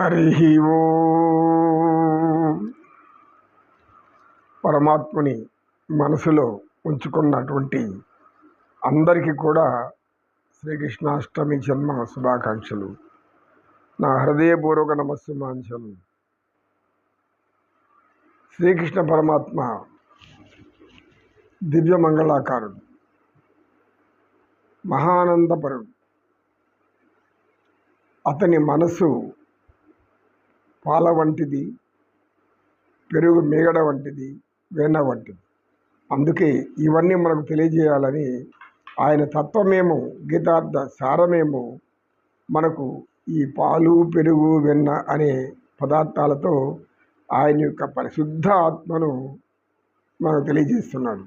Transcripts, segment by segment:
హరి ఓ. పరమాత్మని మనసులో ఉంచుకున్నటువంటి అందరికీ కూడా శ్రీకృష్ణాష్టమి జన్మ శుభాకాంక్షలు. నా హృదయపూర్వక నమస్సుమాంఛలు శ్రీకృష్ణ పరమాత్మ దివ్య మంగళాకారుడు మహానందపరుడు. అతని మనసు పాల వంటిది పెరుగు మేగడ వంటిది వెన్న వంటిది. అందుకే ఇవన్నీ మనకు తెలియజేయాలని ఆయన తత్వమేమో గీతార్థ సారమేమో మనకు ఈ పాలు పెరుగు వెన్న అనే పదార్థాలతో ఆయన యొక్క పరిశుద్ధ ఆత్మను మనకు తెలియజేస్తున్నాడు.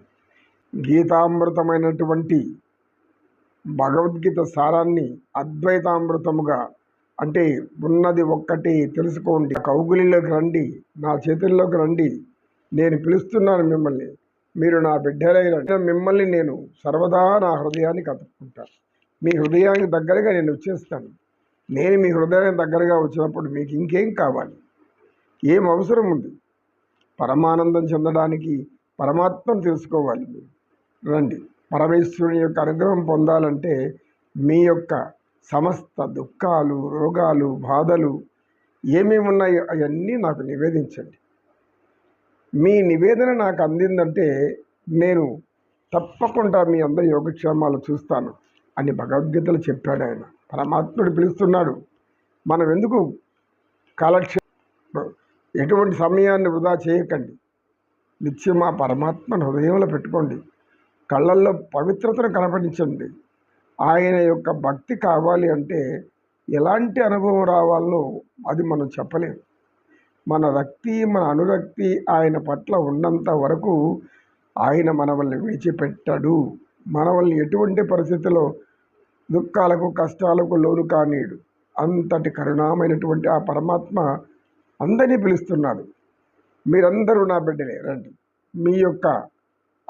గీతామృతమైనటువంటి భగవద్గీత సారాన్ని అద్వైతామృతముగా అంటే ఉన్నది ఒక్కటి తెలుసుకోండి. కౌగులిలోకి రండి. నా చేతుల్లోకి రండి. నేను పిలుస్తున్నాను మిమ్మల్ని. మీరు నా బిడ్డలైన మిమ్మల్ని నేను సర్వదా నా హృదయానికి అతుక్కుంటాను మీ హృదయానికి దగ్గరగా నేను వచ్చేస్తాను. నేను మీ హృదయానికి దగ్గరగా వచ్చినప్పుడు మీకు ఇంకేం కావాలి? ఏం అవసరం ఉంది? పరమానందం చెందడానికి పరమాత్మను తెలుసుకోవాలి మీరు. రండి. పరమేశ్వరుని యొక్క అనుగ్రహం పొందాలంటే మీ యొక్క సమస్త దుఃఖాలు రోగాలు బాధలు ఏమేమి ఉన్నాయో అవన్నీ నాకు నివేదించండి. మీ నివేదన నాకు అందిందంటే నేను తప్పకుండా మీ అందరి యోగక్షేమాలు చూస్తాను అని భగవద్గీతలు చెప్పాడు ఆయన. పరమాత్ముడు పిలుస్తున్నాడు మనం ఎందుకు కాలక్షే ఎటువంటి సమయాన్ని వృధా చేయకండి. నిత్యం ఆ పరమాత్మను హృదయంలో పెట్టుకోండి. కళ్ళల్లో పవిత్రతను కనపడించండి ఆయన యొక్క భక్తి కావాలి అంటే ఎలాంటి అనుభవం రావాలో అది మనం చెప్పలేం. మన రక్తి మన అనురక్తి ఆయన పట్ల ఉన్నంత వరకు ఆయన మనవల్ని విడిచిపెట్టాడు. మనవల్ని ఎటువంటి పరిస్థితిలో దుఃఖాలకు కష్టాలకు లోను కానీడు అంతటి కరుణామైనటువంటి ఆ పరమాత్మ అందరినీ పిలుస్తున్నాడు. మీరందరూ నా బిడ్డలే రండి. మీ యొక్క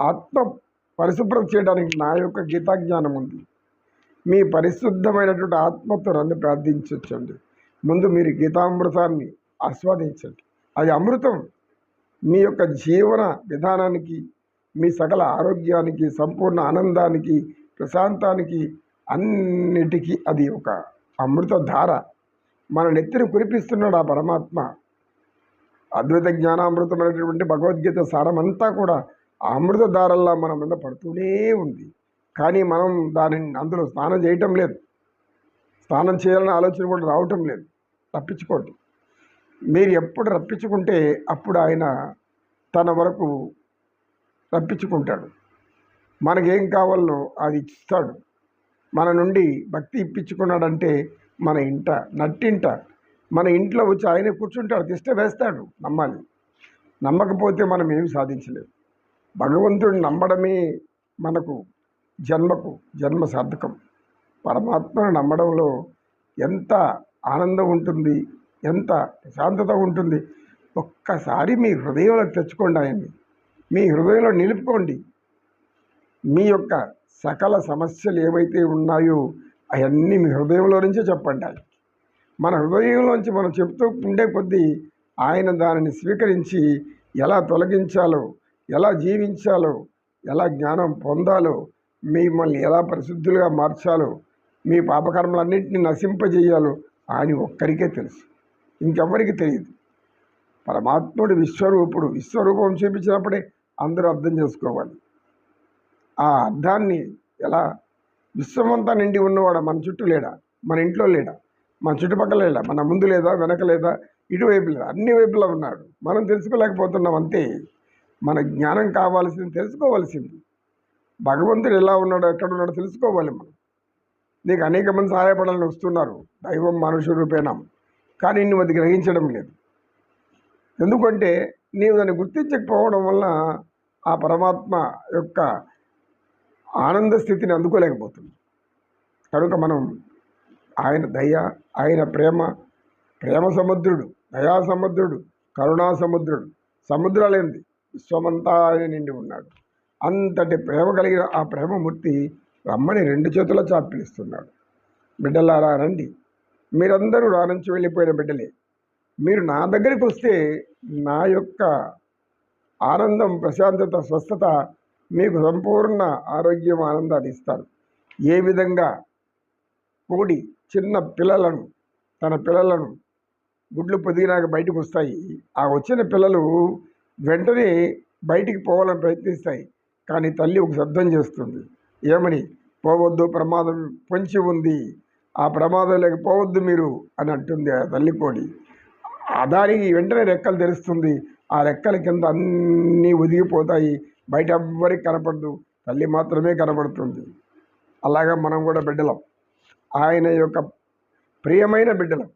ఆత్మ పరిశుభ్రం చేయడానికి నా యొక్క గీతాజ్ఞానం ఉంది. మీ పరిశుద్ధమైనటువంటి ఆత్మతో నన్ను ప్రార్థించవచ్చండి ముందు మీరు గీతామృతాన్ని ఆస్వాదించండి. అది అమృతం. మీ యొక్క జీవన విధానానికి మీ సకల ఆరోగ్యానికి సంపూర్ణ ఆనందానికి ప్రశాంతానికి అన్నిటికీ అది ఒక అమృత ధార. మన నెత్తిని కురిపిస్తున్నాడు ఆ పరమాత్మ. అద్వైత జ్ఞానామృతమైనటువంటి భగవద్గీత సారమంతా కూడా ఆ అమృత ధారల్లా మన మీద పడుతూనే ఉంది. కానీ మనం దానిని అందులో స్నానం చేయటం లేదు. స్నానం చేయాలనే ఆలోచన కూడా రావటం లేదు. రప్పించుకోండి మీరు ఎప్పుడు రప్పించుకుంటే అప్పుడు ఆయన తన వరకు రప్పించుకుంటాడు. మనకేం కావాలో అది ఇస్తాడు. మన నుండి భక్తి ఇప్పించుకున్నాడంటే మన ఇంట నట్టింట మన ఇంట్లో వచ్చి ఆయన కూర్చుంటాడు తిష్ట వేస్తాడు నమ్మాలి. నమ్మకపోతే మనం ఏమి సాధించలేము భగవంతుడిని నమ్మడమే మనకు జన్మకు జన్మ సార్థకం. పరమాత్మను నమ్మడంలో ఎంత ఆనందం ఉంటుంది ఎంత ప్రశాంతత ఉంటుంది ఒక్కసారి మీ హృదయంలో తెచ్చుకోండి ఆయన్ని. మీ హృదయంలో నిలుపుకోండి. మీ యొక్క సకల సమస్యలు ఏవైతే ఉన్నాయో అవన్నీ మీ హృదయంలో నుంచే చెప్పండి ఆయన మన హృదయంలోంచి మనం చెప్తూ ఉండే కొద్దీ ఆయన దానిని స్వీకరించి ఎలా తొలగించాలో ఎలా జీవించాలో ఎలా జ్ఞానం పొందాలో మిమ్మల్ని ఎలా పరిశుద్ధులుగా మార్చాలో మీ పాపకర్మలన్నింటినీ నశింపజేయాలో ఆయన ఒక్కరికే తెలుసు. ఇంకెవ్వరికి తెలియదు. పరమాత్ముడు విశ్వరూపుడు. విశ్వరూపం చూపించినప్పుడే అందరూ అర్థం చేసుకోవాలి. ఆ అర్థాన్ని ఎలా? విశ్వమంతా నిండి ఉన్నవాడు? మన చుట్టూ లేడా? మన ఇంట్లో లేడా? మన చుట్టుపక్కల లేడా? మన ముందు లేదా? వెనక లేదా? ఇటువైపు లేదా? అన్ని వైపులా ఉన్నాడు. మనం తెలుసుకోలేకపోతున్నాం అంతే. మన జ్ఞానం కావాల్సింది తెలుసుకోవాల్సింది. భగవంతుడు ఎలా ఉన్నాడో ఎక్కడ ఉన్నాడో తెలుసుకోవాలి మనం. నీకు అనేక మంది సహాయపడాలని వస్తున్నారు దైవం మనుషు రూపేణం. కానీ నువ్వు అది గ్రహించడం లేదు. ఎందుకంటే నీవు దాన్ని గుర్తించకపోవడం వల్ల ఆ పరమాత్మ యొక్క ఆనంద స్థితిని అందుకోలేకపోతుంది. కనుక మనం ఆయన దయ ఆయన ప్రేమ ప్రేమ సముద్రుడు దయా సముద్రుడు కరుణా సముద్రుడు సముద్రాలేంది విశ్వమంతా ఆయన నిండి ఉన్నాడు. అంతటి ప్రేమ కలిగిన ఆ ప్రేమమూర్తి రమ్మని రెండు చేతుల చాపి బిడ్డలారా రండి. మీరందరూ రానుంచి వెళ్ళిపోయిన బిడ్డలే. మీరు నా దగ్గరికి వస్తే నా యొక్క ఆనందం ప్రశాంతత స్వస్థత మీకు సంపూర్ణ ఆరోగ్యం ఆనందాన్ని ఇస్తారు. ఏ విధంగా? కోడి చిన్న పిల్లలను తన పిల్లలను గుడ్లు పొదిగినాక బయటకు వస్తాయి. ఆ వచ్చిన పిల్లలు వెంటనే బయటికి పోవాలని ప్రయత్నిస్తాయి. కానీ తల్లి ఒక శబ్దం చేస్తుంది. ఏమని? పోవద్దు ప్రమాదం పొంచి ఉంది. ఆ ప్రమాదం లేక పోవద్దు మీరు అని అంటుంది ఆ తల్లి కోడి. ఆ దానికి వెంటనే రెక్కలు తెరుస్తుంది. ఆ రెక్కల కింద అన్నీ ఒదిగిపోతాయి. బయట ఎవ్వరికి కనపడదు. తల్లి మాత్రమే కనపడుతుంది. అలాగా మనం కూడా బిడ్డలం. ఆయన యొక్క ప్రియమైన బిడ్డలం.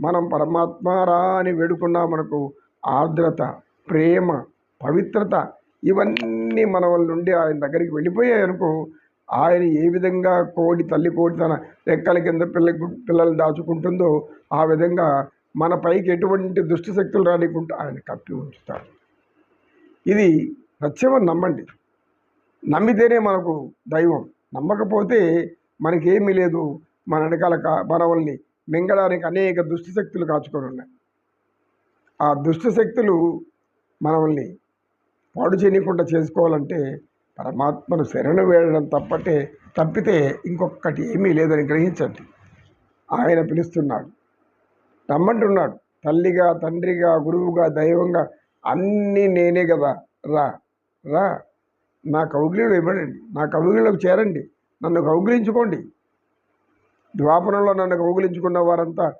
మనం పరమాత్మారా అని వేడుకున్నా మనకు ఆర్ద్రత ప్రేమ పవిత్రత ఇవన్నీ మన వాళ్ళ నుండి ఆయన దగ్గరికి వెళ్ళిపోయాయి అనుకో ఆయన ఏ విధంగా కోడి తల్లి కోడి తన రెక్కల కింద పిల్ల పిల్లలు దాచుకుంటుందో ఆ విధంగా మన పైకి ఎటువంటి దుష్టి శక్తులు రానికుంటూ ఆయన కప్పి ఉంచుతాడు. ఇది సత్యమని నమ్మండి. నమ్మితేనే మనకు దైవం. నమ్మకపోతే మనకేమీ లేదు. మన వెనకాల కా మనవల్ని మింగడానికి అనేక దుష్టి శక్తులు కాచుకొని ఉన్నాయి. ఆ దుష్టి శక్తులు మనల్ని పాడు చేయకుండా చేసుకోవాలంటే పరమాత్మను శరణ వేయడం తప్పటే తప్పితే ఇంకొకటి ఏమీ లేదని గ్రహించండి. ఆయన పిలుస్తున్నాడు. రమ్మంటున్నాడు. తల్లిగా తండ్రిగా గురువుగా దైవంగా అన్నీ నేనే కదా. రా రా. నా కౌగిలిలో ఇవ్వండి. నా కౌగిలిలోకి చేరండి. నన్ను కౌగిలించుకోండి. ద్వాపరంలో నన్ను కౌగిలించుకున్న వారంతా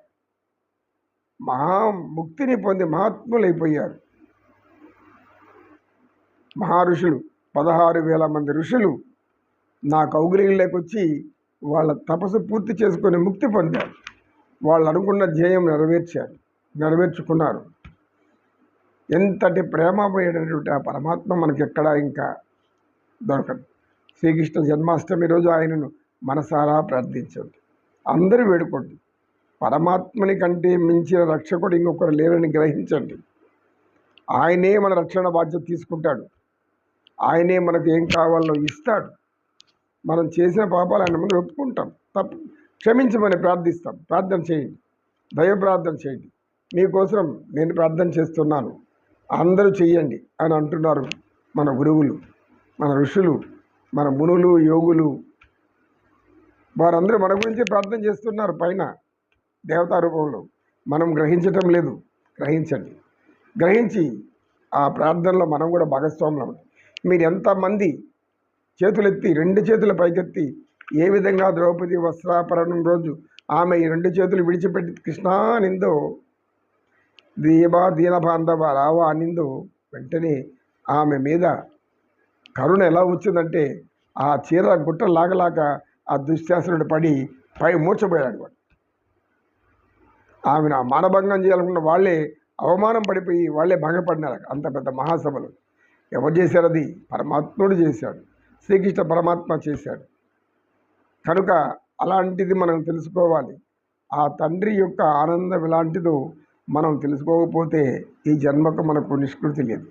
మహా ముక్తిని పొంది మహాత్ములైపోయారు. మహారుషులు ఋషులు పదహారు వేల మంది ఋషులు నా కౌగిలిలోకి వచ్చి వాళ్ళ తపస్సు పూర్తి చేసుకొని ముక్తి పొందారు. వాళ్ళు అనుకున్న ధ్యేయం నెరవేర్చారు నెరవేర్చుకున్నారు. ఎంతటి ప్రేమపోయేటటువంటి ఆ పరమాత్మ మనకి ఎక్కడా ఇంకా దొరకదు. శ్రీకృష్ణ జన్మాష్టమి రోజు ఆయనను మనసారా ప్రార్థించండి. అందరూ వేడుకోండి. పరమాత్మని కంటే మించిన రక్షకుడు ఇంకొకరు లేరని గ్రహించండి. ఆయనే మన రక్షణ బాధ్యత తీసుకుంటాడు. ఆయనే మనకు ఏం కావాలో ఇస్తాడు. మనం చేసిన పాపాలు ఆయన ముందు ఒప్పుకుంటాం. తప్పు క్షమించమని ప్రార్థిస్తాం. ప్రార్థన చేయండి. దయ ప్రార్థన చేయండి. మీకోసం నేను ప్రార్థన చేస్తున్నాను. అందరూ చెయ్యండి అని అంటున్నారు మన గురువులు మన ఋషులు మన మునులు యోగులు. వారందరూ మన గురించి ప్రార్థన చేస్తున్నారు పైన దేవతా రూపంలో. మనం గ్రహించటం లేదు. గ్రహించండి. గ్రహించి ఆ ప్రార్థనలో మనం కూడా భాగస్వాములం. మీరు ఎంతమంది చేతులెత్తి రెండు చేతుల పైకెత్తి ఏ విధంగా ద్రౌపది వస్త్రాపరణం రోజు ఆమె ఈ రెండు చేతులు విడిచిపెట్టి కృష్ణా నిందో దీబా దీనబాంధవ రావా నిందో వెంటనే ఆమె మీద కరుణ ఎలా వచ్చిందంటే ఆ చీర గుట్ట లాగలాక ఆ దుశ్శాసనుడు పడి పై మూర్చపోయాడు వాడు. ఆమెను మానభంగం చేయాలనుకున్న వాళ్ళే అవమానం పడిపోయి వాళ్ళే భంగపడినారు అంత పెద్ద మహాసభలు. ఎవరు చేశారు అది? పరమాత్ముడు చేశాడు. శ్రీకృష్ణ పరమాత్మ చేశాడు. కనుక అలాంటిది మనం తెలుసుకోవాలి. ఆ తండ్రి యొక్క ఆనందం ఎలాంటిదో మనం తెలుసుకోకపోతే ఈ జన్మకు మనకు నిష్కృతి లేదు.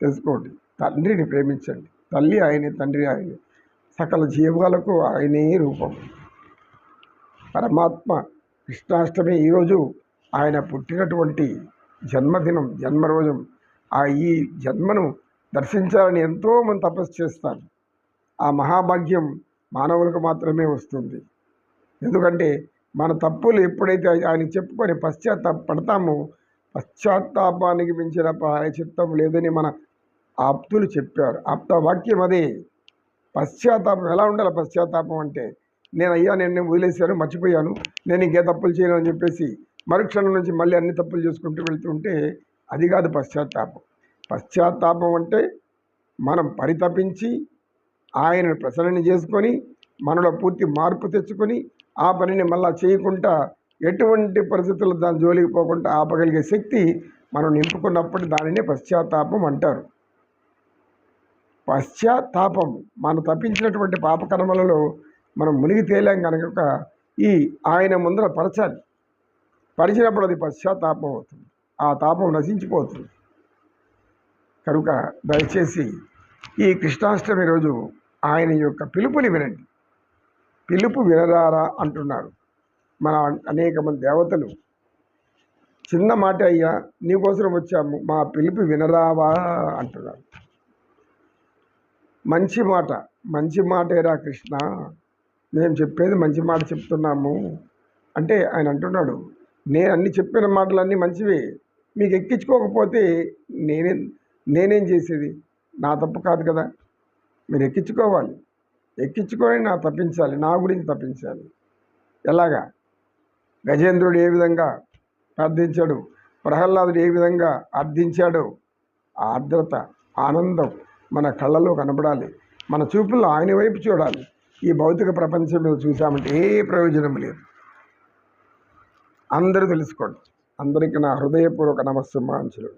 తెలుసుకోండి. తండ్రిని ప్రేమించండి. తల్లి ఆయనే తండ్రి ఆయనే. సకల జీవాలకు ఆయనే రూపం. పరమాత్మ కృష్ణాష్టమి ఈరోజు ఆయన పుట్టినటువంటి జన్మదినం జన్మరోజం. ఆ ఈ జన్మను దర్శించాలని ఎంతోమంది తపస్సు చేస్తారు. ఆ మహాభాగ్యం మానవులకు మాత్రమే వస్తుంది. ఎందుకంటే మన తప్పులు ఎప్పుడైతే ఆయన చెప్పుకొని పశ్చాత్తాప పడతామో పశ్చాత్తాపానికి మించిన చిత్తం లేదని మన ఆప్తులు చెప్పారు. ఆప్త వాక్యం అదే. పశ్చాత్తాపం ఎలా ఉండాలి? పశ్చాత్తాపం అంటే నేను అయ్యా నేను వదిలేశాను మర్చిపోయాను నేను ఇంకే తప్పులు చేయను అని చెప్పేసి మరుక్షణం నుంచి మళ్ళీ అన్ని తప్పులు చేసుకుంటూ వెళ్తుంటే అది కాదు పశ్చాత్తాపం. పశ్చాత్తాపం అంటే మనం పరితపించి ఆయనను ప్రసరణ చేసుకొని మనలో పూర్తి మార్పు తెచ్చుకొని ఆ పనిని మళ్ళా చేయకుండా ఎటువంటి పరిస్థితుల్లో దాని జోలికి పోకుండా ఆపగలిగే శక్తి మనం నింపుకున్నప్పుడు దానినే పశ్చాత్తాపం అంటారు. పశ్చాత్తాపం మనం తప్పించినటువంటి పాపకర్మలలో మనం మునిగి తేలాం కనుక ఈ ఆయన ముందర పరచాలి. పరిచినప్పుడు అది పశ్చాత్తాపం అవుతుంది. ఆ తాపం నశించిపోతుంది. కనుక దయచేసి ఈ కృష్ణాష్టమి రోజు ఆయన యొక్క పిలుపుని వినండి. పిలుపు వినరారా అంటున్నారు. మన అనేక మంది దేవతలు చిన్న మాట అయ్యా నీకోసం వచ్చాము మా పిలుపు వినరావా అంటున్నారు. మంచి మాట మంచి మాటేరా కృష్ణ మేము చెప్పేది మంచి మాట చెప్తున్నాము అంటే ఆయన అంటున్నాడు. నేను అన్ని చెప్పిన మాటలన్నీ మంచివే మీకు ఎక్కించుకోకపోతే నేనే నేనేం చేసేది? నా తప్పు కాదు కదా. మీరు ఎక్కించుకోవాలి. ఎక్కించుకొని నా తప్పించాలి. నా గురించి తప్పించాలి. ఎలాగా? గజేంద్రుడు ఏ విధంగా ప్రార్థించాడు? ప్రహ్లాదుడు ఏ విధంగా అర్థించాడో ఆ ఆర్ద్రత ఆనందం మన కళ్ళలో కనపడాలి మన చూపుల్లో ఆయన వైపు చూడాలి. ఈ భౌతిక ప్రపంచం చూసామంటే ఏ ప్రయోజనం లేదు. అందరూ తెలుసుకోండి. అందరికీ నా హృదయపూర్వక నమస్సుమాంచులు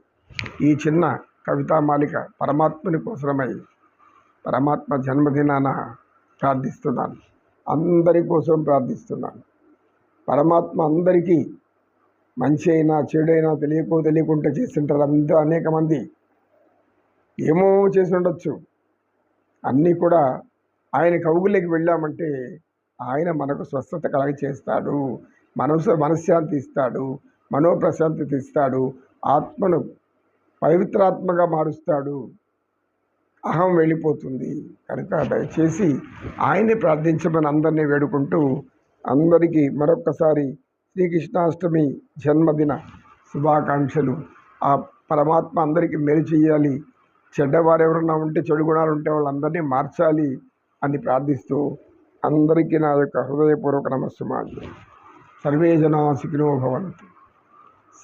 ఈ చిన్న కవితామాలిక పరమాత్మని కోసమై పరమాత్మ జన్మదినాన ప్రార్థిస్తున్నాను. అందరి కోసం ప్రార్థిస్తున్నాను. పరమాత్మ అందరికీ మంచి అయినా చెడైనా తెలియకో తెలియకుండా చేస్తుంటారు అందరూ అనేక మంది. ఏమో చేసి ఉండొచ్చు. అన్నీ కూడా ఆయన కవుగులకి వెళ్ళామంటే ఆయన మనకు స్వస్థత కలగ చేస్తాడు. మనసు మనశ్శాంతి ఇస్తాడు. మనోప్రశాంతి ఇస్తాడు. ఆత్మను పవిత్రాత్మగా మారుస్తాడు. అహం వెళ్ళిపోతుంది. కనుక దయచేసి ఆయన్ని ప్రార్థించమని అందరినీ వేడుకుంటూ అందరికీ మరొక్కసారి శ్రీకృష్ణాష్టమి జన్మదిన శుభాకాంక్షలు. ఆ పరమాత్మ అందరికీ మేలు చేయాలి. చెడ్డవారు ఎవరన్నా ఉంటే చెడు గుణాలు ఉంటే వాళ్ళందరినీ మార్చాలి అని ప్రార్థిస్తూ అందరికీ నా యొక్క హృదయపూర్వక నమస్సుమాలు. సర్వే జనా సుఖినో భవంతు.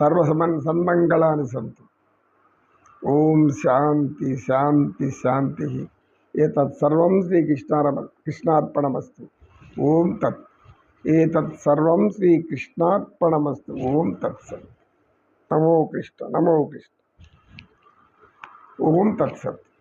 సర్వసమన్ సన్మంగళాని సంతు. ओम शांति शांति शांति ही। ये तत्सर्व श्री कृष्णार कृष्णार्पणमस्त। ओम तत्। तत्सर्व श्री कृष्णार्पणमस्त ओम तत्सत् नमो कृष्ण नमो कृष्ण। ओम तत्सत्